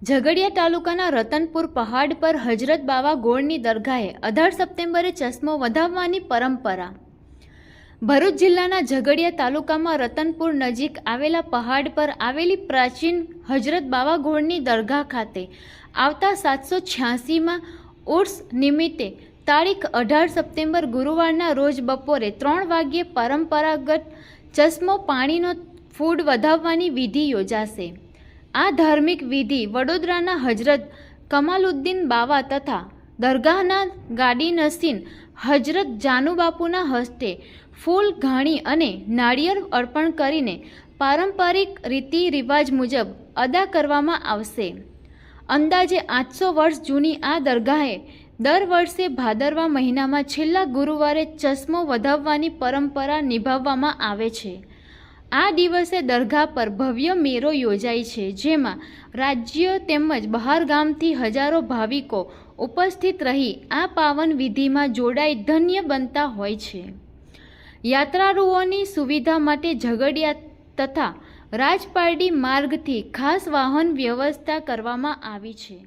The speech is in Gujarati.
ઝઘડિયા તાલુકાના રતનપુર પહાડ પર હજરત બાવા ગોળની દરગાહે અઢાર સપ્ટેમ્બરે ચશ્મો વધાવવાની પરંપરા. ભરૂચ જિલ્લાના ઝઘડિયા તાલુકામાં રતનપુર નજીક આવેલા પહાડ પર આવેલી પ્રાચીન હજરત બાવા ગોળની દરગાહ ખાતે આવતા સાતસો છ્યાસીમાં ઉર્સ નિમિત્તે તારીખ અઢાર સપ્ટેમ્બર ગુરુવારના રોજ બપોરે ત્રણ વાગ્યે પરંપરાગત ચશ્મો પાણીનો ફૂડ વધાવવાની વિધિ યોજાશે. આ ધાર્મિક વિધિ વડોદરાના હજરત કમાલુદ્દીન બાવા તથા દરગાહના ગાડી નસીન હજરત જાનુબાપુના હસ્તે ફૂલ ઘાણી અને નાળિયેર અર્પણ કરીને પારંપરિક રીતિ રિવાજ મુજબ અદા કરવામાં આવશે. અંદાજે આઠસો વર્ષ જૂની આ દરગાહે દર વર્ષે ભાદરવા મહિનામાં છેલ્લા ગુરુવારે ચશ્મો વધાવવાની પરંપરા નિભાવવામાં આવે છે. આ દિવસે દરગાહ પર ભવ્ય મેળો યોજાય છે, જેમાં રાજ્ય તેમજ બહાર ગામથી હજારો ભાવિકો ઉપસ્થિત રહી આ પાવન વિધિમાં જોડાઈ ધન્ય બનતા હોય છે. યાત્રાળુઓની સુવિધા માટે ઝઘડિયા તથા રાજપારડી માર્ગથી ખાસ વાહન વ્યવસ્થા કરવામાં આવી છે.